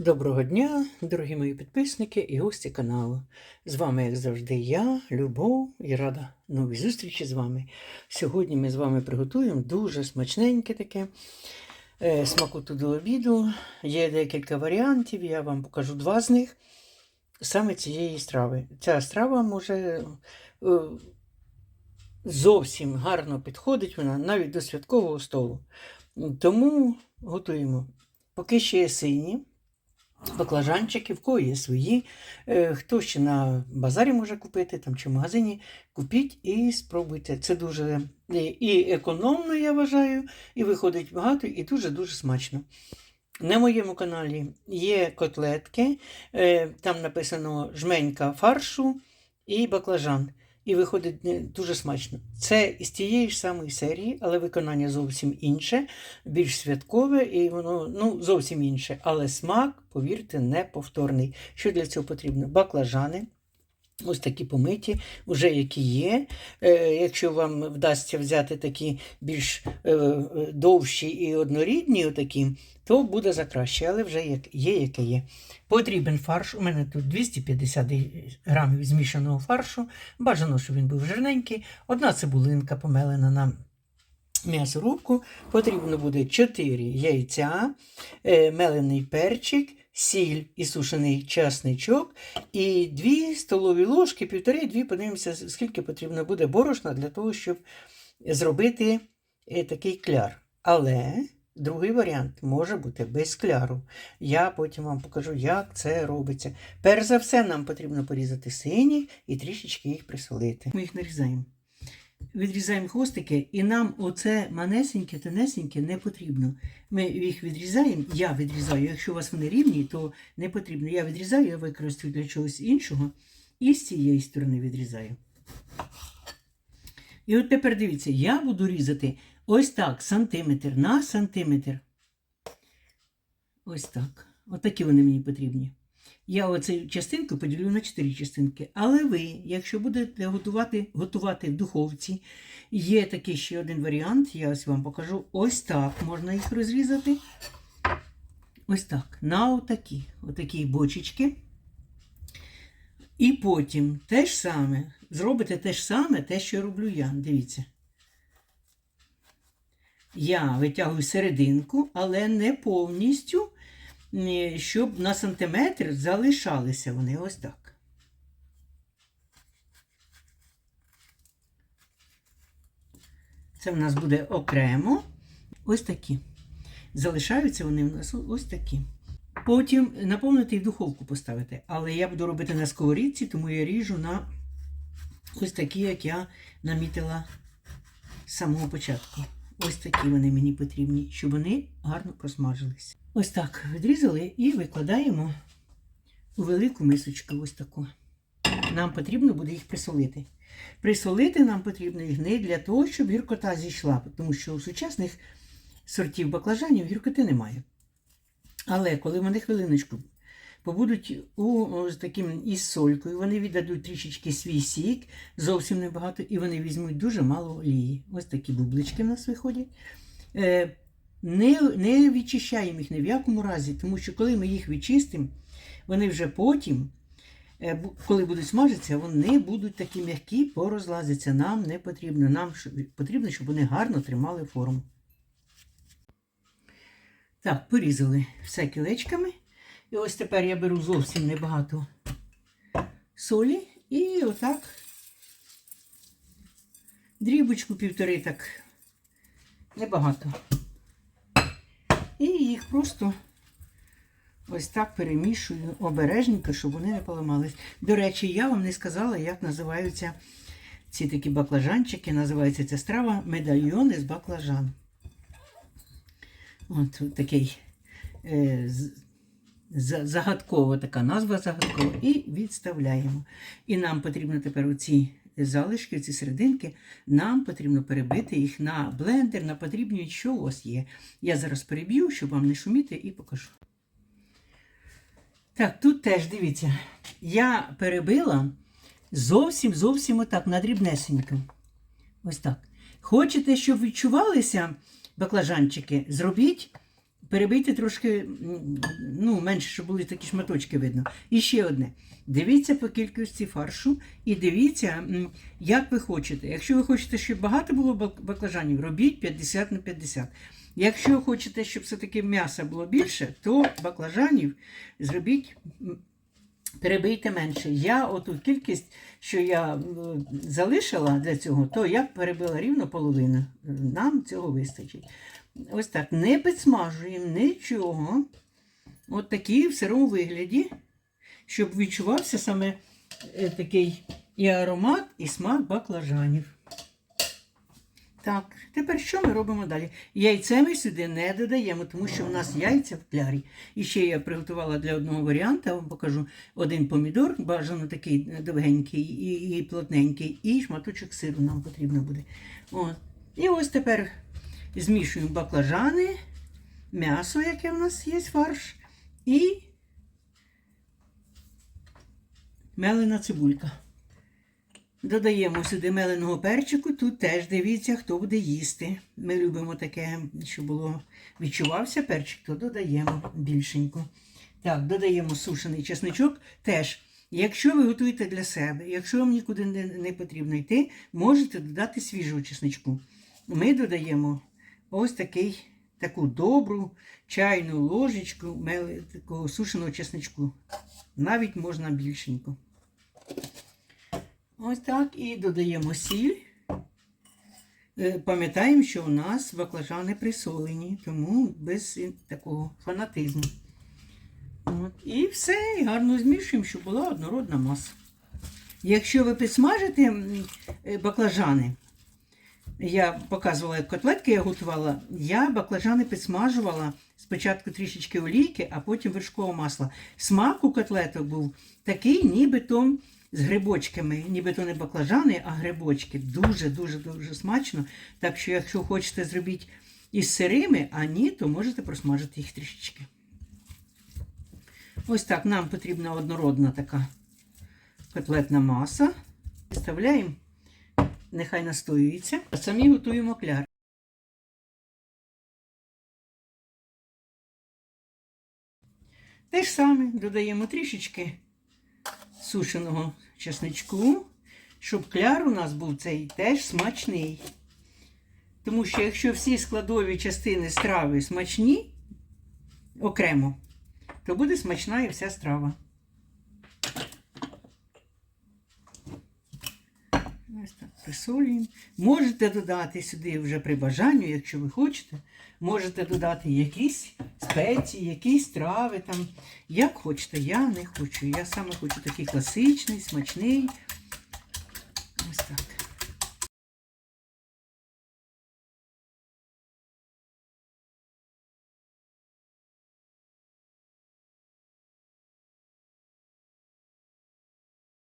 Доброго дня, дорогі мої підписники і гості каналу. З вами, як завжди, я, Любов, і рада новій зустрічі з вами. Сьогодні ми з вами приготуємо дуже смачненьке таке е, смакоту до обіду. Є декілька варіантів, я вам покажу два з них. Саме цієї страви. Ця страва може е, зовсім гарно підходить вона навіть до святкового столу. Тому готуємо. Поки ще є сині баклажанчики, в кого є свої. Е, Хто ще на базарі може купити там, чи в магазині, купіть і спробуйте. Це дуже і- і економно, я вважаю, і виходить багато, і дуже-дуже смачно. На моєму каналі є котлетки, е, там написано жменька фаршу і баклажан. І виходить дуже смачно. Це із тієї ж самої серії, але виконання зовсім інше, більш святкове, і воно ну, зовсім інше. Але смак, повірте, неповторний. Що для цього потрібно? Баклажани. Ось такі помиті, вже які є. Е, якщо вам вдасться взяти такі більш е, е, довші і однорідні, отакі, то буде за краще, але вже є, яке є. Потрібен фарш. У мене тут 250 грамів змішаного фаршу. Бажано, щоб він був жирненький. Одна цибулинка помелена на м'ясорубку. Потрібно буде 4 яйця, мелений перчик, сіль і сушений часничок, і 2 столові ложки, півтори-дві, подивимося, скільки потрібно буде борошна для того, щоб зробити е, такий кляр. Але другий варіант може бути без кляру. Я потім вам покажу, як це робиться. Перш за все, нам потрібно порізати сині і трішечки їх присолити. Ми їх нарізаємо. Відрізаємо хвостики, і нам оце манесеньке, тонесеньке не потрібно. Ми їх відрізаємо, я відрізаю. Якщо у вас вони рівні, то не потрібно. Я відрізаю, я використаю для чогось іншого. І з цієї сторони відрізаю. І от тепер дивіться, я буду різати ось так, сантиметр на сантиметр. Ось так. Отакі вони мені потрібні. Я оцю частинку поділю на 4 частинки. Але ви, якщо будете готувати, готувати в духовці, є такий ще один варіант, я ось вам покажу. Ось так можна їх розрізати. Ось так. На отакі, отакі бочечки. І потім те ж саме, зробите те ж саме, те, що роблю я. Дивіться. Я витягую серединку, але не повністю, щоб на сантиметр залишалися вони ось так. Це в нас буде окремо. Ось такі. Залишаються вони в нас ось такі. Потім наповнити і в духовку поставити. Але я буду робити на сковорідці, тому я ріжу на ось такі, як я намітила з самого початку. Ось такі вони мені потрібні, щоб вони гарно просмажилися. Ось так відрізали і викладаємо у велику мисочку. Ось таку. Нам потрібно буде їх присолити. Присолити нам потрібно їх не для того, щоб гіркота зійшла, тому що у сучасних сортів баклажанів гіркоти немає. Але коли вони хвилиночку побудуть у, з таким із солькою, вони віддадуть трішечки свій сік, зовсім небагато, і вони візьмуть дуже мало олії. Ось такі бублички в нас виходять. Не, не відчищаємо їх ні в якому разі, тому що коли ми їх відчистимо, вони вже потім, е, коли будуть смажитися, вони будуть такі м'які, порозлазяться. Нам не потрібно. Нам потрібно, щоб вони гарно тримали форму. Так, порізали все кілечками. І ось тепер я беру зовсім небагато солі і отак дрібочку півтори так небагато. І їх просто ось так перемішую обережненько, щоб вони не поламались. До речі, я вам не сказала, як називаються ці такі баклажанчики. Називається ця страва медальйони з баклажан. От, такий е, загадкова така назва загадкова. І відставляємо. І нам потрібно тепер оці залишки, ці серединки, нам потрібно перебити їх на блендер, на потрібні, що у вас є. Я зараз переб'ю, щоб вам не шуміти, і покажу. Так, тут теж дивіться, я перебила зовсім зовсім отак, на дрібнесенько. Ось так. Хочете, щоб відчувалися баклажанчики, зробіть перебийте трошки, ну, менше, щоб були такі шматочки видно. І ще одне. Дивіться по кількості фаршу і дивіться, як ви хочете. Якщо ви хочете, щоб багато було бак- баклажанів, робіть 50 на 50. Якщо хочете, щоб все-таки м'яса було більше, то баклажанів зробіть, перебийте менше. Я оту кількість, що я залишила для цього, то я перебила рівно половину. Нам цього вистачить. Ось так. Не підсмажуємо нічого. От такі в сирому вигляді, щоб відчувався саме е, такий і аромат, і смак баклажанів. Так, тепер що ми робимо далі? Яйце ми сюди не додаємо, тому що в нас яйця в клярі. І ще я приготувала для одного варіанту, вам покажу один помідор, бажано такий довгенький і, і плотненький, і шматочок сиру нам потрібно буде. От. І ось тепер змішуємо баклажани, м'ясо, яке в нас є, фарш, і мелена цибулька. Додаємо сюди меленого перчику. Тут теж дивіться, хто буде їсти. Ми любимо таке, щоб було відчувався перчик, то додаємо більшенько. Так, додаємо сушений чесничок. Теж, якщо ви готуєте для себе, якщо вам нікуди не, потрібно йти, можете додати свіжого чесничку. Ми додаємо ось такий, таку добру чайну ложечку такого сушеного чесничку. Навіть можна більшенько. Ось так і додаємо сіль. Е, Пам'ятаємо, що у нас баклажани присолені, тому без такого фанатизму. От. І все, і гарно змішуємо, щоб була однородна маса. Якщо ви підсмажите е, баклажани, я показувала, як котлетки я готувала, я баклажани підсмажувала спочатку трішечки олійки, а потім вершкового масла. Смак у котлеток був такий, нібито з грибочками, нібито не баклажани, а грибочки. Дуже-дуже дуже смачно. Так що, якщо хочете зробити із сирими, а ні, то можете просмажити їх трішечки. Ось так нам потрібна однородна така котлетна маса. Вставляємо, нехай настоюється, а самі готуємо кляр. Те ж саме додаємо трішечки сушеного чесничку, щоб кляр у нас був цей теж смачний. Тому що якщо всі складові частини страви смачні окремо, то буде смачна і вся страва. Ось присолюємо. Можете додати сюди вже при бажанню, якщо ви хочете. Можете додати якісь спеції, якісь трави там. Як хочете, я не хочу. Я саме хочу такий класичний, смачний.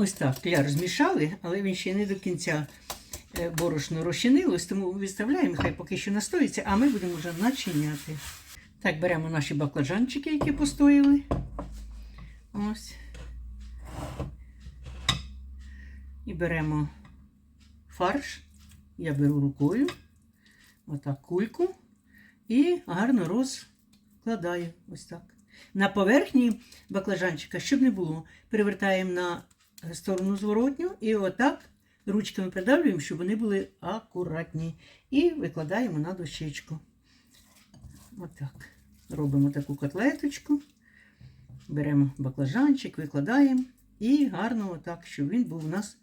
Ось так, кляр змішали, але він ще не до кінця е, борошно розчинилось, тому виставляємо, хай поки що настоїться, а ми будемо вже начиняти. Так, беремо наші баклажанчики, які постояли. Ось. І беремо фарш. Я беру рукою, отак кульку, і гарно розкладаю. Ось так. На поверхні баклажанчика, щоб не було, перевертаємо на сторону зворотню і отак ручками придавлюємо, щоб вони були акуратні. І викладаємо на дощечку. Отак. Робимо таку котлеточку. Беремо баклажанчик, викладаємо і гарно отак, щоб він був у нас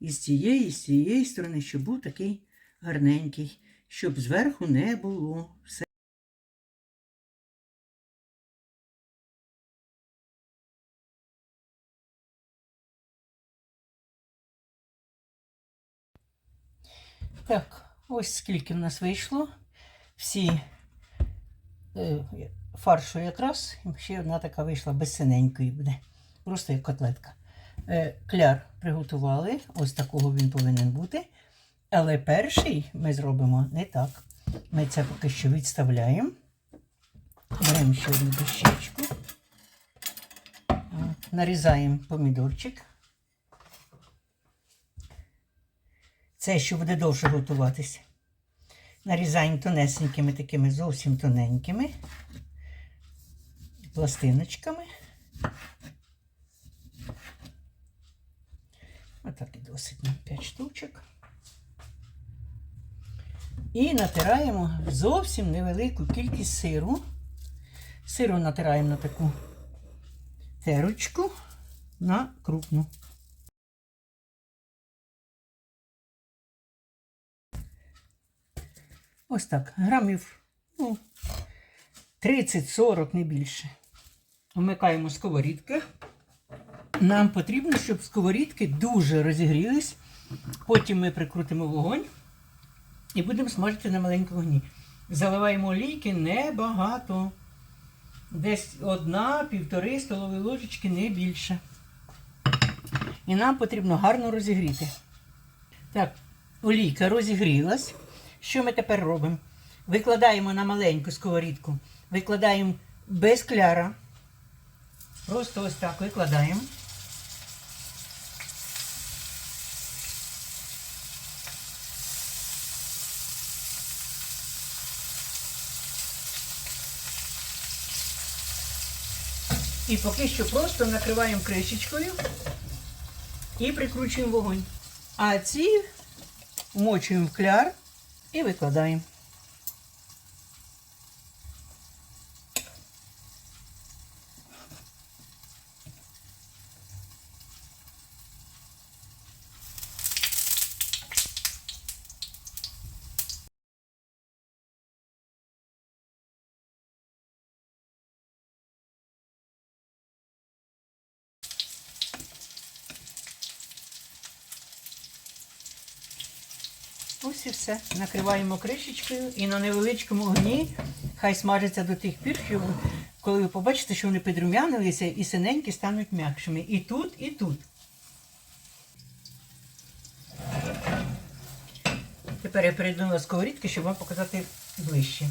із цієї, і з цієї сторони, щоб був такий гарненький, щоб зверху не було. Все. Так, ось скільки в нас вийшло. Всі е, фаршу якраз, ще одна така вийшла без синенької буде. Просто як котлетка. Е, кляр приготували, ось такого він повинен бути. Але перший ми зробимо не так. Ми це поки що відставляємо. Беремо ще одну дощечку. Нарізаємо помідорчик. Це що буде довше готуватися. Нарізаємо тонесенькими такими зовсім тоненькими. пластиночками. Отак і досить на 5 штучок. І натираємо зовсім невелику кількість сиру. Сиру натираємо на таку терочку на крупну. Ось так, грамів ну, 30-40, не більше. Вмикаємо сковорідки. Нам потрібно, щоб сковорідки дуже розігрілись. Потім ми прикрутимо вогонь і будемо смажити на маленькому вогні. Заливаємо олійки небагато. Десь одна-півтори столові ложечки, не більше. І нам потрібно гарно розігріти. Так, олійка розігрілась. Що ми тепер робимо? Викладаємо на маленьку сковорідку, викладаємо без кляра. Просто ось так викладаємо. І поки що просто накриваємо кришечкою і прикручуємо вогонь. А ці вмочуємо в кляр і викладаємо. Ось і все. Накриваємо кришечкою і на невеличкому огні хай смажиться до тих пір, що коли ви побачите, що вони підрум'янилися і синенькі стануть м'якшими. І тут, і тут. Тепер я перейду на сковорідки, щоб вам показати ближче.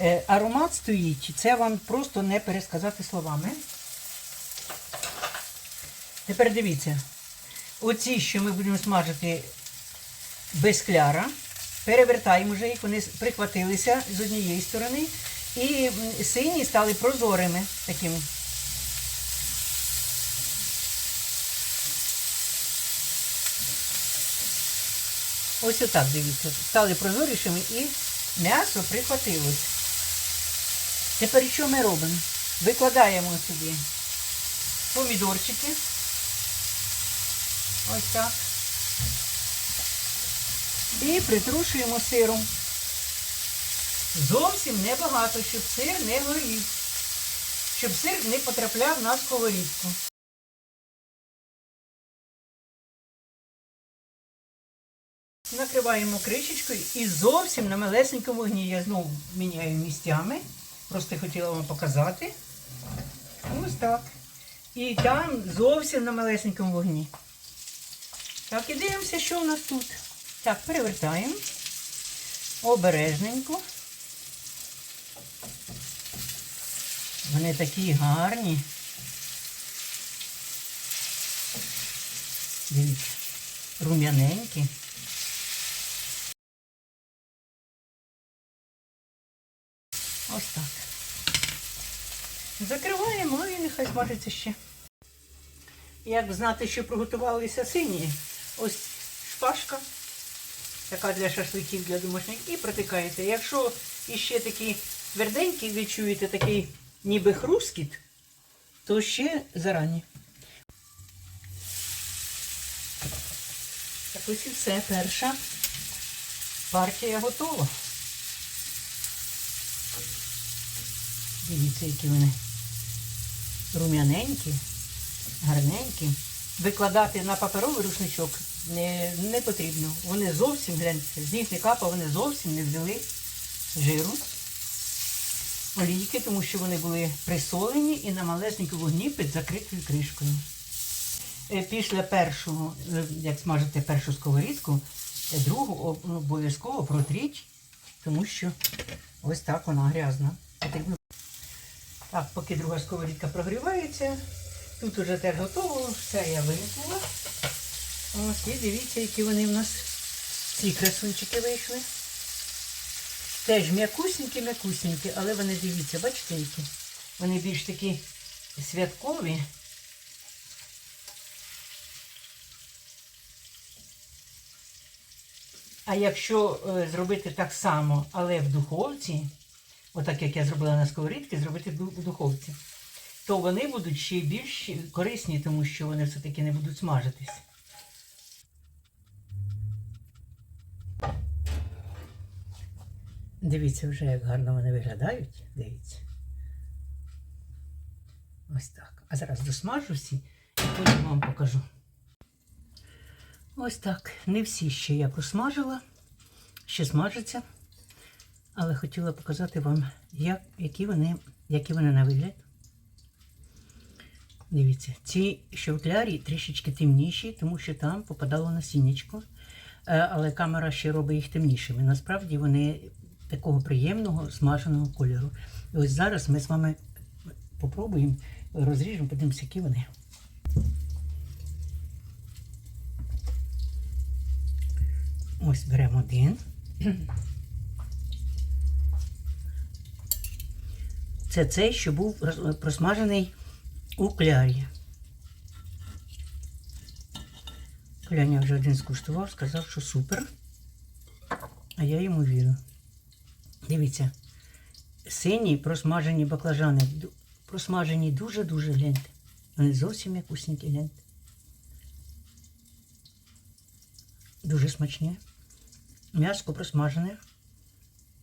Е, аромат стоїть, це вам просто не пересказати словами. Тепер дивіться, оці, що ми будемо смажити без кляра. Перевертаємо вже їх, вони прихватилися з однієї сторони. І сині стали прозорими такими. Ось отак, дивіться. Стали прозорішими і м'ясо прихватилось. Тепер що ми робимо? Викладаємо сюди помідорчики. Ось так. І притрушуємо сиром. Зовсім небагато, щоб сир не горів. Щоб сир не потрапляв на сковорідку. Накриваємо кришечкою і зовсім на малесенькому вогні. Я знову міняю місцями. Просто хотіла вам показати. Ось так. І там зовсім на малесенькому вогні. Так, і дивимося, що у нас тут. Так, перевертаємо. Обережненько. Вони такі гарні. Дивіться, рум'яненькі. Ось так. Закриваємо і нехай смажиться ще. Як знати, що приготувалися сині? Ось шпажка, така для шашликів, для домашніх, і протикаєте. Якщо іще такі тверденькі, відчуєте такий ніби хрускіт, то ще зарані. Так ось і все. Перша партія готова. Дивіться, які вони рум'яненькі, гарненькі. Викладати на паперовий рушничок не, не потрібно. Вони зовсім, гляньте, з них не капа, вони зовсім не взяли жиру, олійки, тому що вони були присолені і на малесенькому вогні під закритою кришкою. Е, Після першого, е, як смажите першу сковорідку, е, другу ну, обов'язково протріть, тому що ось так вона грязна. Так, поки друга сковорідка прогрівається, тут уже теж готово, все я вимкнула. Ось, і дивіться, які вони в нас ці красунчики вийшли. Теж м'якусенькі, але вони дивіться, бачите які? вони більш такі святкові. А якщо е, зробити так само, але в духовці, отак як я зробила на сковорідці, зробити в духовці, то вони будуть ще більш корисні, тому що вони все-таки не будуть смажитись. Дивіться вже, як гарно вони виглядають. Дивіться. Ось так. А зараз досмажу всі і потім вам покажу. Ось так. Не всі ще я просмажила, ще смажаться. Але хотіла показати вам, як, які, вони, які вони на вигляд. Дивіться, ці що трішечки темніші, тому що там попадало насіннячко. Е, Але камера ще робить їх темнішими. Насправді вони такого приємного смаженого кольору. І ось зараз ми з вами попробуємо, розріжемо, подивимося, які вони. Ось беремо один. Це цей, що був просмажений у. Кляня вже один скуштував, сказав, що супер. А я йому вірю. Дивіться, сині просмажені баклажани. Просмажені дуже-дуже гляньте. Вони зовсім як вкусненькі, гляньте. Дуже смачні. М'яско просмажене.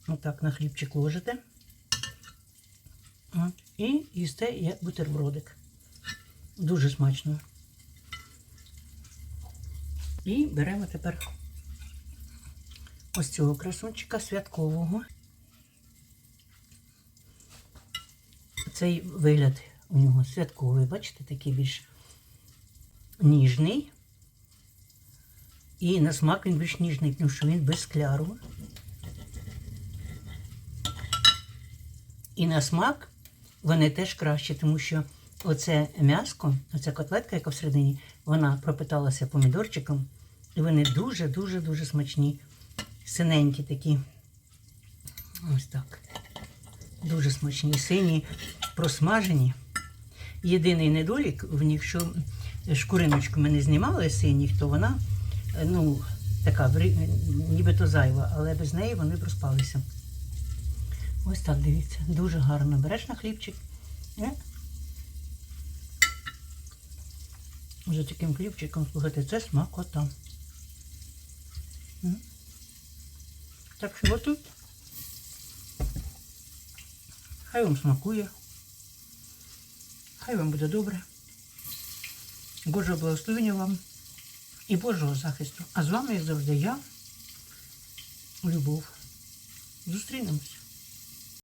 Отак на хлібчик ложите. І їсте як бутербродик. Дуже смачно. І беремо тепер ось цього красунчика святкового. Цей вигляд у нього святковий, бачите, такий більш ніжний. І на смак він більш ніжний, тому що він без кляру. І на смак вони теж краще, тому що оце м'яско, оця котлетка, яка всередині, вона пропиталася помідорчиком. І вони дуже-дуже-дуже смачні. Синенькі такі. Ось так. Дуже смачні, сині, просмажені. Єдиний недолік в них, що шкуриночку ми не знімали синіх, то вона е, ну, така нібито зайва, але без неї вони б розпалися. Ось так дивіться. Дуже гарно. Береш на хлібчик. е? За таким хлібчиком, слухайте, це смакота. Так що отут. Хай вам смакує. Хай вам буде добре. Божого благословення вам і Божого захисту. А з вами, як завжди, я, Любов. Зустрінемось.